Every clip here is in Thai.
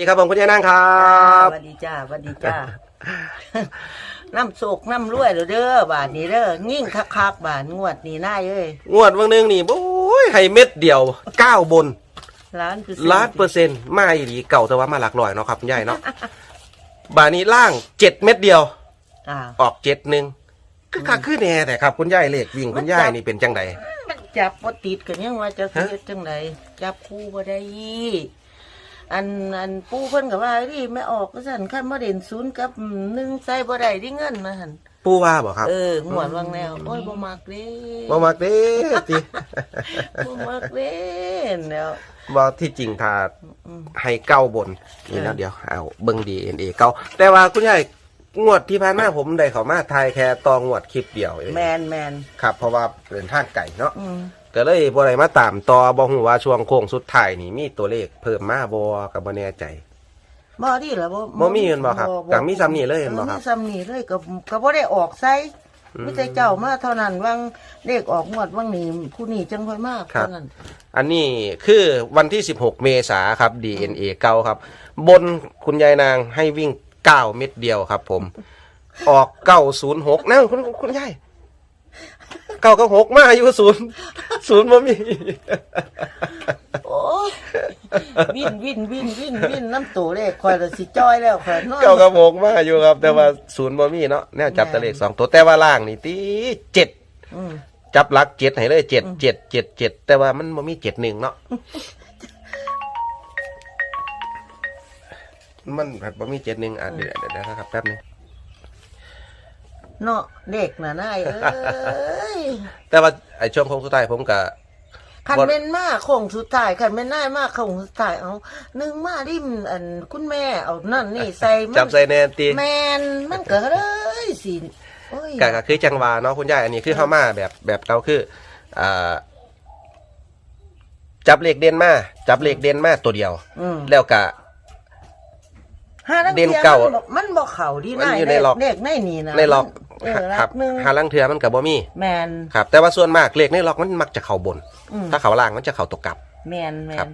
ดีครับผมคุณยายนั่งครัสบวัสดีจ้าสวัสดีจ้า น้ำโศกน้ำรวยเด้อเด้อบาทนี้เด้อยิ่งคักๆบาทงวดนี้น่ายเอ้ยงวดวันหนึงนี่โอ้ยให้เม็ดเดียวเก้าบนล้านคือล้านเปอร์เซ็นต์มาอีหลีเก่าแต่ว่ามาหลักร้อยเนาะครับคุณยายเนาะบาทนี้ล่างเจ็ดเม็ดเดียว อ่า ออกเจ็ดหนึ่งคือคักคือแน่แต่ครับคุณยายเลขวิ่งคุณยายนี่เป็นจังได มันจับบ่ติดกันยังว่าจะฮะเฮ็ดจังไดจับคู่บ่ได้ อันอันปู่เพิ่นก็ว่าดิไม่ออกก็สั่นคันบ่เด่นศูนย์กับหนึ่งใส่บ่ได้ดิเงินมาหั่นปูว่าบอกครับเออหมวดวังแนวโอ้ยบ่มักเด้บ่มักเด้ติบ่มักเด้แล้วบ่ที่จริงถ้าอืมให้เก้าบนนี่นะเดี๋ยวเอาเบิ่งดีเอ็นเอเก้าแต่ว่าคุณยายงวดที่ผ่านมาผมได้เข้ามาทายแค่ตองวดคลิปเดียวเองแมนแมนครับเพราะว่าเดินทางไกลเนาะอืม ก็เลยบ่ได้มาตามต่อบ่ฮู้ว่าช่วงโค้งสุดท้ายนี่มีตัวเลขเพิ่มมาบ่ก็บ่แน่ใจ บ่ดีเหรอบ่บ่มีเห็นบ่ครับก็มีซ้ำนี่เลยเห็นบ่ครับมีซ้ำนี่เลยก็ก็บ่ได้ออกไซมีแต่เจ้ามาเท่านั้นวังเลขออกงวดวังนี้ผู้นี้จังค่อยมากครับเท่านั้นอันนี้คือวันที่ 16 เมษาครับ DNA เก้าครับ บนคุณยายนางให้วิ่ง 9 เม็ดเดียวครับ ผม ออก 906นั่นคุณคุณยาย เก้ากับหกมาอยู่ศูนย์ศูนย์บ่มี โอ้ยวินวินวินวินวินน้ำตัวเลขคอยละสิจ้อยแล้วคอยนอนเก้ากับหกมาอยู่ครับ แต่ว่าศูนย์บ่มีเนาะแนวจับแตะเลขสองตัวแต่ว่าล่างนี่ตีเจ็ดอืมจับหลักเจ็ดให้เลยเจ็ดเจ็ดเจ็ดเจ็ดแต่ว่ามันบ่มีเจ็ดหนึ่งเนาะมันแบบบ่มีเจ็ดหนึ่งอะเดี๋ยวเดี๋ยวเดี๋ยวนะครับแป๊บนึง เนาะเด็กน่ะนายเอ้ยแต่ว่าไอ้ช่วงโค้งสุดท้ายผมก็คันบ่แม่นมาโค้งสุดท้ายคันแม่นนายมาโค้งสุดท้ายเอาหนึ่งมาริมอันคุณแม่เอานั่นนี่ใส่มันจับใส่แนนตีแมนมันก็เลยสิโอ้ยก็ก็คือจังหวะเนาะคุณยายอันนี้คือเข้ามาแบบแบบเก่าคืออ่าจับเลขเด่นมาจับเลขเด่นมาตัวเดียวอืมแล้วก็ ห้าลังเด่นทียเก่ามันบ่มันบ่เข่าดีมันนายอยู่ในล็อกเลขในนี่นะในล็อกเออครัรับบหนึ่งหาลังเทือมันกับบ่มีแมน ครับ แต่ว่าส่วนมากเลขในล็อกมันมักจะเข้าบน อืม ถ้าเขาล่างมันจะเข้าตกกลับ แมนแมครับ น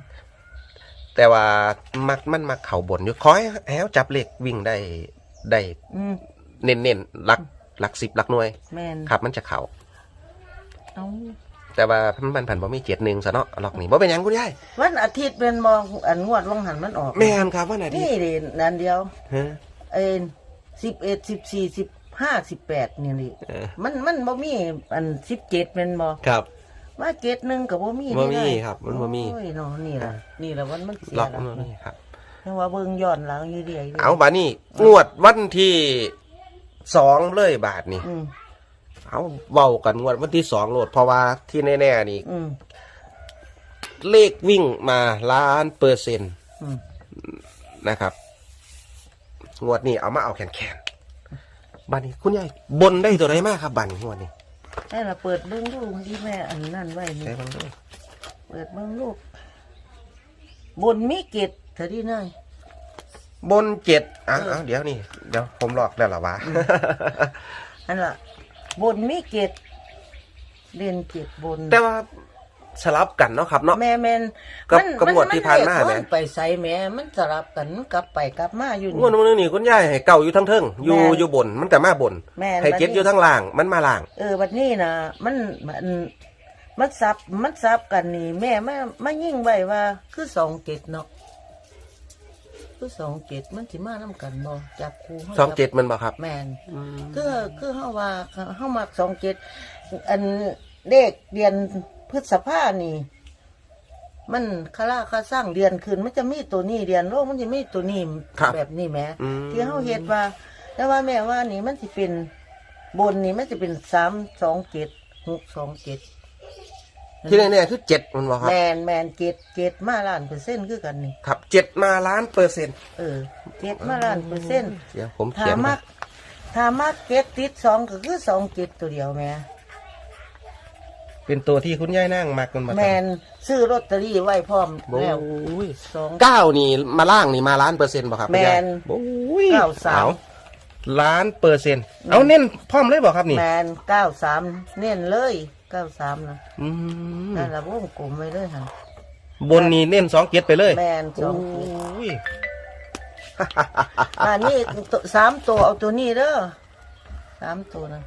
แต่ว่ามักมันมักเข้าบนอยู่ขอให้แฮวจับเลขวิ่งได้ได้อืมเน้นๆหลักหลักสิบหลักหน่วย แมนครับมันจะเข้าเอา แต่ว่ามันผันบ่มีเจ็ดหนึ่งซะเนาะล็อกนี่บ่เป็นหยังคุณยายวันอาทิตย์เป็นมองอันงวดวังหันมันออกแม่นครับว่าไหนดีนี่เด่นนันเดียวฮะ เอ็นสิบเอ็ดสิบสี่สิบห้าสิบแปดนี่นี่เออ มันมันบ่มีอันสิบเจ็ดเป็นบ่ครับ ว่าเจ็ดหนึ่งกับบ่มีบ่มีได้ครับมันบ่มี โอ้ยเนาะนี่ล่ะนี่ล่ะวันมันเสียล็อกแล้วมันบ่มีครับเพราะว่าเบิ่งย้อนหลังอยู่เดียวเอาบานี่งวดวันที่สองเลยบาทนี่อืม เอาเว้ากันงวดวันที่สองโหลดเพราะว่าที่แน่ๆนี่อืมเลขวิ่งมาล้านเปอร์เซ็นต์อืมนะครับ งวดนี้เอามาเอาแขนแขนๆบานี้คุณยายบนได้ตัวไหนมากครับบานี้งวดนี้ให้เราเปิดเบิ่งดูที่แม่อันนั่นไว้นี่ ใช่บ้างด้วยเปิดเบิ่งลูก บนมีเกตเธอที่นายบนเจ็ดอะเออเอาเดี๋ยวนี่ เดี๋ยวผมหลอกแล้วเหรอวะ อันล่ะ บนมีเกตเรียนเกตบนแต่ว่าสลับกันเนาะครับเนาะ แม่แม่นกับมันกับงวดที่ผ่านมาเลขเนี่ย ไปใส่แม่มันสลับกันกลับไปกลับมาอยู่งวดนึงนี่คุณยายให้เก่าอยู่ทั้งเทิงอยู่แม่นอยู่บนมันแต่มาบนแม่นให้เจ็ดบัดนี้ อยู่ทั้งล่างมันมาล่าง เออวันนี้นะมันมันมันซับมันซับกันนี่ แม่มามายิ่งไว้ว่าคือสองเกตเนาะ คือสองเกตมันสิมานํกันบ่จับคู่ฮาสองเจ็ดมันบ่ครับแม่นคือคือเฮาว่าเฮามักสองเกตอันเลขเดือนพฤษภานี่ มันคาราคาสร้างเดือนขึ้นมันจะมีตัวนี้เดือนโลกมันจะมีตัวนี้ครับแบบนี้แหมอืมที่เฮาเฮ็ดว่า แต่ว่าแม่ว่านี่มันสิเป็นบนนี่มันจะเป็นสามสองเจ็ดหกสองเจ็ด ที่แน่ๆคือเจ็ดมันบ่ครับ แมนแมนเจ็ดเจ็ดมาล้านเปอร์เซ็นต์คือกันนี่ครับเจ็ดมาล้านเปอร์เซ็นต์เออเจ็ดมาล้านเปอร์เซ็นต์เดี๋ยวผมถ้าเขียนมักถ้ามักเจ็ดติดสองก็คือสองเจ็ดตัวเดียวแม่เป็นตัวที่คุณยายนั่งมักมันมาแมนซื้อลอตเตอรี่ไว้พร้อมโอ้แล้วยสองเก้านี่มาล่างนี่มาล้านเปอร์เซ็นต์บ่ครับคุณยายแม่นโอ้ยเก้าสามอล้านเปอร์เซ็นต์เอาเน้นพร้อมเลยบ่ครับนี่แมนเก้าสามเน้นเลย เก้าสามนะอืมนั่นละวงกลมไว้เลยค่ะบนนี่เน้นสองเจ็ดไปเลยแมนสโอ้องเจ็ดยอันนี้ตัวสามตัวเอาตัวนี้เด้อสามตัวนะ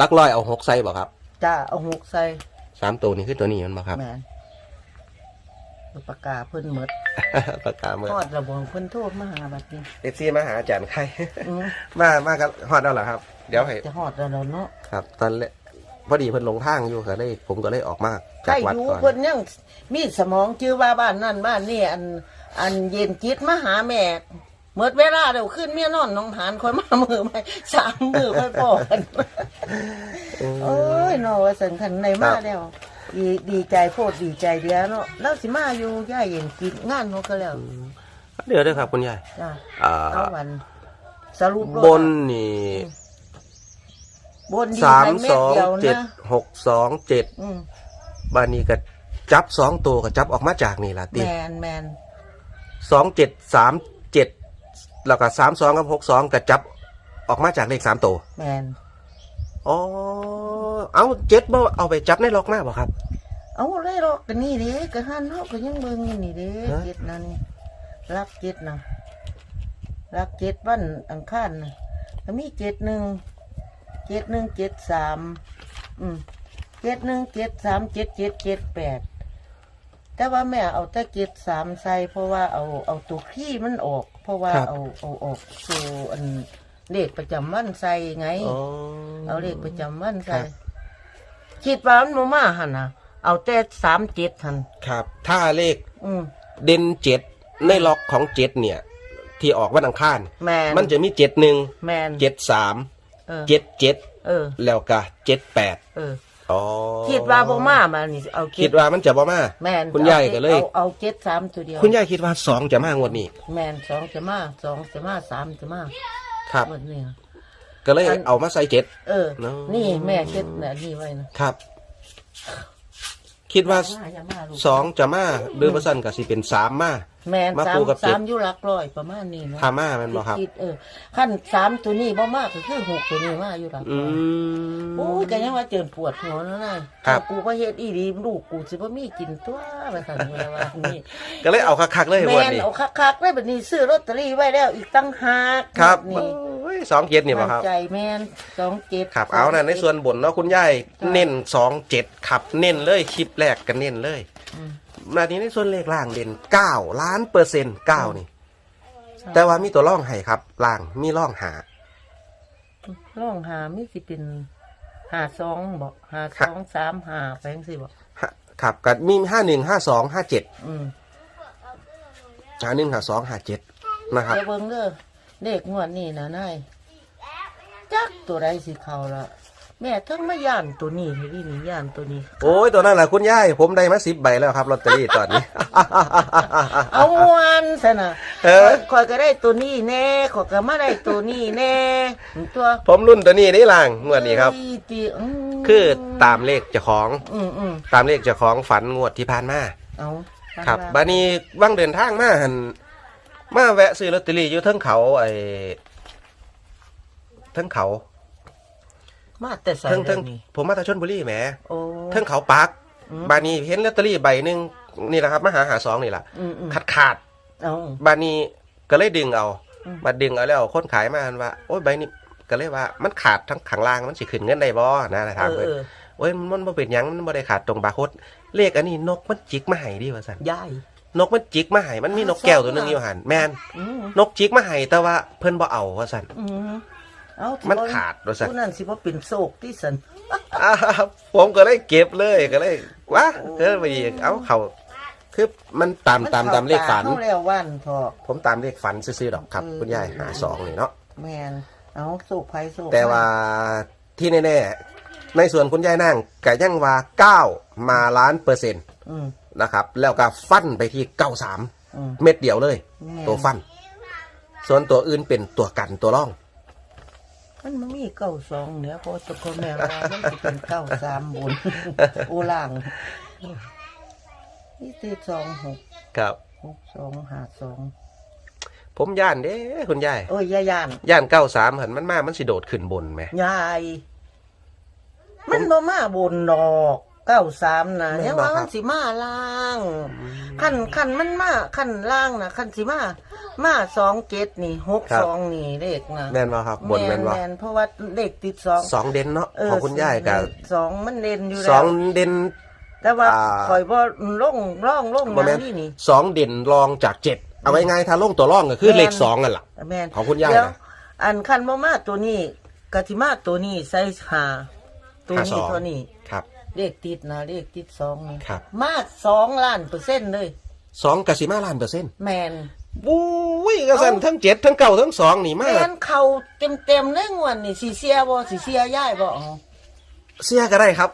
ลักร้อยเอาหกไซบ่ครับจ้าเอาหกใส่สามตัวนี้คือตัวนี้มันบ่ครับ แมนเอาปากกาเพิ่นหมดปากกาเมื่อทอดระบงเพิ่นโทษมาหาบัดนี้เอฟซีมาหาอาจารย์ใคร อืมมามากันฮอดแล้วเหรอครับ เดี๋ยวให้จะหอดแล้วเนาะครับ ตอนแรก พอดีเพิ่นลงทางอยู่ก็เลยผมก็เลยออกมาใครจากวัดอยู่ก่อน เพิ่นยังมีสมองจื้อว่าบ้านนั่นบ้านนี่อัน อันเย็นจิตมาหาแม่เมื่อเวลาเดี๋ยวขึ้นเมียนอนหน้องหานคอยมามือไปสามมือค่อยพอกันโอ้ยเนาะว่าสันคันในมาแล้ว ดีดีใจโพดดีใจเดียวเนาะแล้วสิมาอยู่ย่าเย็นกินงานเขาก็แล้วเดี๋ยวเด้วยครับคุณยายจ้าอ่า เอาวันสรุปโลดบนนี่ บนดีสามให้เม็สดองเดียวเจ็ดนะหกสองเจ็ดอืมบานี้ก็จับสองตัวก็จับออกมาจากนี่ล่ะติแมนแมนสองเจ็ดสามเจ็ดแล้วก็สามสองกับหกสองก็จับออกมาจากเลขสามตัวแมนอ๋อเอาเจ็ดบ่เอาไปจับในล็อกหน้าบ่ครับ เอาเลยหรอกกันนี่เด้กะหันเฮาก็ยังเบิ่งอยู่นี่เด้ฮะ เจ็ดนั่นนี่รักเจ็ดนะรักเจ็ดวันอังคารนะก็มีเจ็ดหนึ่ง เจ็ดหนึ่งเจ็ดสามอืมเจ็ดหนึ่งเจ็ดสามเจ็ดเจ็ดเจ็ดแปดแต่ว่าแม่เอาแต่เจ็ดสามใส่เพราะว่าเอาเอาตัวขี้มันออก เพราะว่าครับ เอาเอาออกสู่อันเลขประจำวันใส่ไง อ๋อ เอาเลขประจำวันครัใส่บคิดว่ามันบ่มาหันนะเอาแต่สามเจ็ดหันครับ ถ้าเลขอืมเด่นเจ็ดในล็อกของเจ็ดเนี่ย ที่ออกวันอังคาร แมนมันจะมีเจ็ดหนึ่งแมนเจ็ดสาม เออ เจ็ดเจ็ดเออ แล้วก็เจ็ดแปดเออ อ๋อคิดว่าบ่มามานี่เอาคิดว่ามันจะบ่มา แมนคุณยายก็เลยเอาเอาเจ็ดสามตัวเดียว คุณยายคิดว่าสองจะมางวดนี้ แมนสองจะมาสองจะมาสามจะมาครับ หมดเนี่ย ก็เลยเอามาใส่เจ็ด เออ เนอะ นี่แม่เจ็ดเนี่ยนี่ไว้นะครับ คิดว่ามาอย่ามาลูกสองจะมาหรือว่าสั้นก็สิเป็นสามมา แมนมาสาคู่มกับเจ็ด สามอยู่หลักร้อยประมาณนี้เนาะทามาแมันบ่ครับ คิดเออขั้นสามตัวนี้บ่มากก็คือหกตัวนี้มาอยู่หลักอืร้อย ม โอ้ยก็ยังว่าเจินปวดหัวแล้วนะครับ กูก็เฮ็ดอีดีลูกกูสิบ่มีกินตัวไปสั่นเวลาว่านี่ก็เลยเอาคักๆเลยแม่วันนนี้ เอาคักๆได้แบบนี้ซื้อลอตเตอรี่ไว้แล้วอีกตั้งหากครับ นี่โอ้ยสองเจ็ดนี่บ่ครับมั่ใจแม่นสองเจ็ดครับเอานะในส่วนบนเนาะคุณยายเน้นสองเจ็ดขับเน้นเลยคลิปแรกกันเน้นเลยอืมนาทีในส่วนเลขล่างเด่นเก้าล้านเปอร์เซ็นต์เก้านี่ แต่ว่ามีตัวร่องให้ครับ ล่างมีร่องหาร่องหามีสิเป็นหาสองบอกหาสองสามหาไปจังซี่บอกฮะครับกับมีห้าหนึ่งห้าสองห้าเจ็ดอืมห้าหนึ่งห้าสองห้าเจ็ดนะครับเดี๋ยวเบิ่งเด้อ เลขงวดนี้นะนายจักตัวใดสิเข้าละแม่ทั้งมาย่านตัวนี้ให้ดินี่ย่านตัวนี้ โอ้ยตัวนั้นแหละคุณยายผมได้มาสิบใบแล้วครับลอตเตอรี่ตอนนี้ เอามวนซะนะเออ คอยก็ได้ตัวนี้แน่ขอยก็มาได้ตัวนี้แน่ตัวผมรุ่นตัวนี้นี่ล่างงวดนี้ครับเอ้ยตีอืมคือตามเลขเจ้าของอืมอืมตามเลขเจ้าของฝันงวดที่ผ่านมา เอาครับ บานี้ว่างเดินทางมาหัน มาแวะซื้อลอตเตอรี่อยู่เทั้งเขาไอ้เทั้งเขามาแต่ใส่เทั้งเรื่เทั้องงนี้ผมมาตาชนบุรีแหมโอ้ เทั้งเขาปักอืม บานี้เห็นลอตเตอรี่ใบหนึ่งนี่แหละครับมาหาหาสองนี่แหละอืมอืมขาดขาดเอาบานี้ก็เลยดึงเอาอืม มาดึงเอาแล้วคนขายมาว่าโอ้ยใบนี้ก็เลยว่ามันขาดทั้งข้างล่างมันสิขึ้นเงินได้บ่นะถามเอเพิ่นอเออโอ้ยมันบ่เป็นหยังมันบ่ได้ขาดตรงบาร์โค้ดเลขอันนี้นกมันจิกมาให้ดิว่าซั่นยาย นกมันจิกมาให้มันมีนกแก้วตัวหนึงอยู่หันแม่นอืมนกจิกมาให้แต่ว่าเพิ่นบ่เอาว่าซั่น อืมเอาสิมันบ่ขาดว่าซั่น ผู้นั้นสิบ่เป็นโศกที่สันอ้าวผมก็เลยเก็บเลยก็เลยว้าเออไปอีกเอาเขาคือมันตามตามตามเลขฝัน เข้าแล้ววันพอ ผมตามเลขฝันซื่อๆดอกครับ อืม คุณยายหาสองนี่เนาะแมนเอาโศกไผโศกแต่ว่าที่แน่ๆในส่วนคุณยายนั่งก็ยังว่าเก้ามาล้านเปอร์เซ็นต์อืมนะครับ แล้วก็ฟันไปที่เก้าสาม อืม เม็ดเดียวเลย แม่น ตัวฟัน ส่วนตัวอื่นเป็นตัวกันตัวร่อง มันมันมีเก้าสองเนี่ยเพราะตัวคนแม่ว่ามันสิเป็นเก้าสามบน โอล่างนี่ตีสองหกครับ หกสองห้าสองผมย่านเด้คุณยาย โอ้ยยายานย่านเก้าสามหันมันมา มันสิโดดขึ้นบนไหม ยาย มันบ่มาบนดอก เก้าสามนะแม่นบ่ยังว่าครัมับนสิมาล่างคันคันมันมาคันล่างนะคันสิมามาสองเจ็ดนี่หกสองนี่เลขนะแม่นบ่ครับบนแม่นบ่แม่นเพราะว่าเลขติดสองสองเด่นเนาะเออของคุณยายกับสองมันเด่นอยู่สแล้องวเด่นแต่ว่าอ่าคอยบ่ล่องล่องล่องบ่แม่นนี่นี่สองเด่นรองจากเจ็ดเอาไว้ไงถ้าลงตัวร่องก็คือแม่นเลขสองนั่นแหละแม่นของคุณยายเดี๋วนะอันคันบ่มาตัวนี้กะสิมาตัวนี้ใส่หาตัวหาสนี้องตัวนี้ครับ เลขติดนะเลขติดสองนี่ครับ มาสองล้านเปอร์เซ็นต์เลย สองกสิมาล้านเปอร์เซ็นต์แมนบุ้ยกระสันทั้งเจ็ดทั้งเก้าทั้งสองนี่แมมากนเขาเต็มเต็มๆเลยงวนนี่สีเสียบ่สีเสียย่ายบ่อ๋อเสียก็ได้ครับ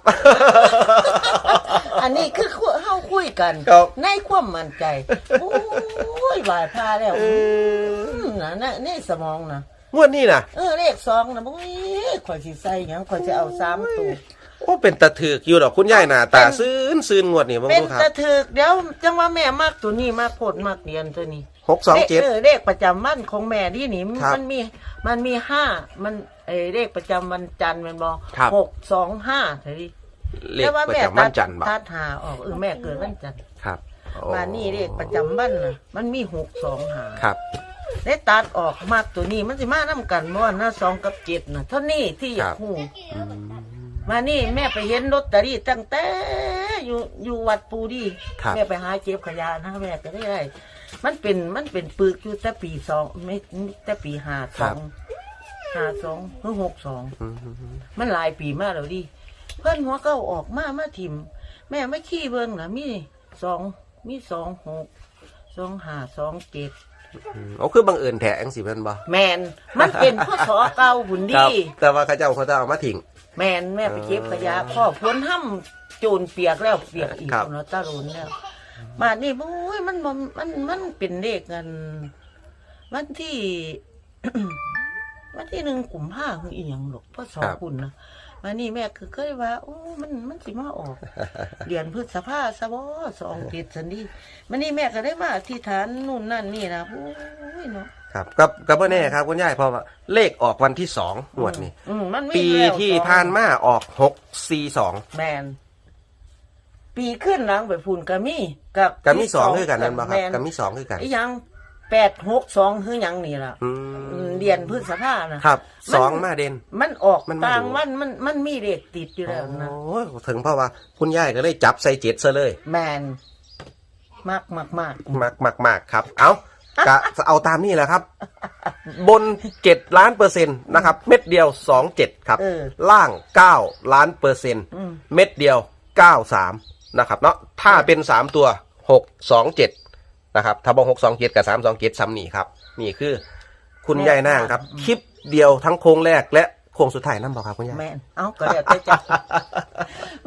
อันนี้คือเฮาคุยกัน ครับ ในความมั่นใจโอ้ยหวายพาแล้วเออมนะนะในสมองนะงวดนี้นะเออเลขสองนะบ่ยข่อยสิใส่หยังข่อยจะเอาสามตัว โอ้เป็นตะถือกอยู่ดอกคุณยายหน้าตาซื่นซื่นงวดนี่มึงเป็นดูครับตะถึกเดี๋ยวจังว่าแม่มากตัวนี้มากโพดมากเรียนตัวนี้หกสองเจ็ด เลขเลขประจำวันของแม่ที่นี่ครับมันมีมันมีห้ามันเออเลขประจำวันจันทร์แมันบอครับ หกสองห้าเท่านี้เลขประจำวันจันทร์บ่ตัดหาออกเออแม่เกิดวันจันทร์ครับโอ้มานี่เลขประจำวันน่ะมันมีหกสองหาครับ ได้ตัดออกมากตัวนี้มันสิมาน้กันเมื่อวันนะสองกับเจ็ดนะเท่านี้ที่อยากหูมานี่แม่ไปเห็นลอตเตอรี่ตั้งแต่อยู่อยู่วัดปูดีครับ แม่ไปหาเจ็บขยะนะแม่ก็ได้ได้มันเป็นมันเป็นปึกอยู่แต่ปีสองไม่แต่ปีห้าสองห้าสองหรือหกสอง อืม มันหลายปีมากแล้วดิเพื่อนหัวเก้าออกมามาถิ่ม แม่ไม่ขี้เบิ่งนะมีสองมีสองหกสองห้าสองเจ็ดอืมโอ้คือบังเอิญแท้จังสิเพิ่นบ่แมนมันเป็นพ่อสอเก่าหุ่นครัดีบแต่ว่าเขาเจ้าเขาจะเอามาทิ้ง แมนแม่ไปเก็บขยะพ่อพ้นห้ำโจรเปียกแล้วเปียกอีกครับ เนาะตาโรนแล้วมานี่โอ้ยมันบ่มันมันเป็นเลขกัน วันที่ วันที่หนึ่งกลุ่มผ้าคืออีหยังหรอกพ่อสองคุณนะมานี่แม่คือเคยว่า โอ้มันมันสิมาออก เดือนพฤษภาสบอสองเจ็ดสันดีมันนี่แม่ก็ได้มาที่ฐานนู่นนั่นนี่นะโอ้ยเนาะ ครับกับกับบ่แน่ครับคุณยายเพราะว่าเลขออกวันที่สองงวดนี้อืมมันมีปีแล้วที่สองผ่านมาออกหกสี่สอง แมนปีขึ้นหลังไปพูนกะมีกับกับมีสองคือกันนั่นบ่ครับแมนกับมีสองคือกันอีหยังแปดหกสองคือหยังนี่ล่ะอือืมมเรียนพฤษภานะครับมัน สองมาเด่น มันออกมันมาต่างดู วันมันมันมีเลขติดอยู่แล้วนะโอ้ยถึงเพราะว่าคุณยายก็เลยจับใส่เจ็ดซะเลย แมนมากมากมาก มากมากมากครับ เอา กะเอาตามนี่แหละครับ บนเจ็ดล้านเปอร์เซ็นต์นะครับ เม็ดเดียวสองเจ็ดครับ เออ ล่างเก้าล้านเปอร์เซ็นต์อืม เม็ดเดียวเก้าสามนะครับเนาะถ้าเป็นสามตัวหกสองเจ็ดนะครับถ้าบอกหกสองเจ็ดกับสามสองเจ็ดซ้ำนี่ครับ นี่คือคุณยายนางครับ คลิปเดียวทั้งโค้งแรกและ โค้งสุดท้ายนั่นบอกครับคุณยายแมนเอาก็เดี๋ยวแต่จับ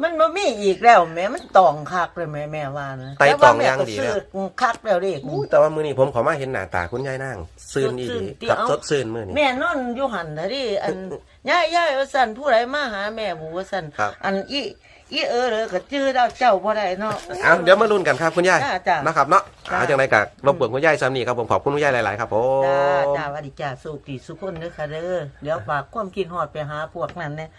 มันบ่มีอีกแล้วแม่มันตองคักเลยแม่แม่ว่านะไต่ตองย่างดีแล้แล้ววคักแล้วเด็ก อู้แต่ว่ามือนี้ผมขอมาเห็นหน้าตาคุณยายนางซื่นอีซื่ดีนๆกับเดี๋ยวสดซื่นมือนี้ แม่นอนอยู่หันนะดิอันย่ายย่ายว่าสันผู้ใดมาหาแม่บูว่าสันครับ อันอี อีเออเลยก็จื้อดาวเจ้าบ่ได้เนาะ เอาเดี๋ยวมาลุ้นกันครับคุณยายจ้าจ้านะครับเนาะจ้าเอาจังไรกับรบกวนคุณยายซ้ำนี่ครับผมขอบคุณคุณยายหลาย ๆ ครับผมจ้าจ้าหวัดดีจ้าสุขดีสุขคนเด้อค่ะเด้อเดี๋ยวฝากความกินฮอดไปหาพวกนั้นเนี่ย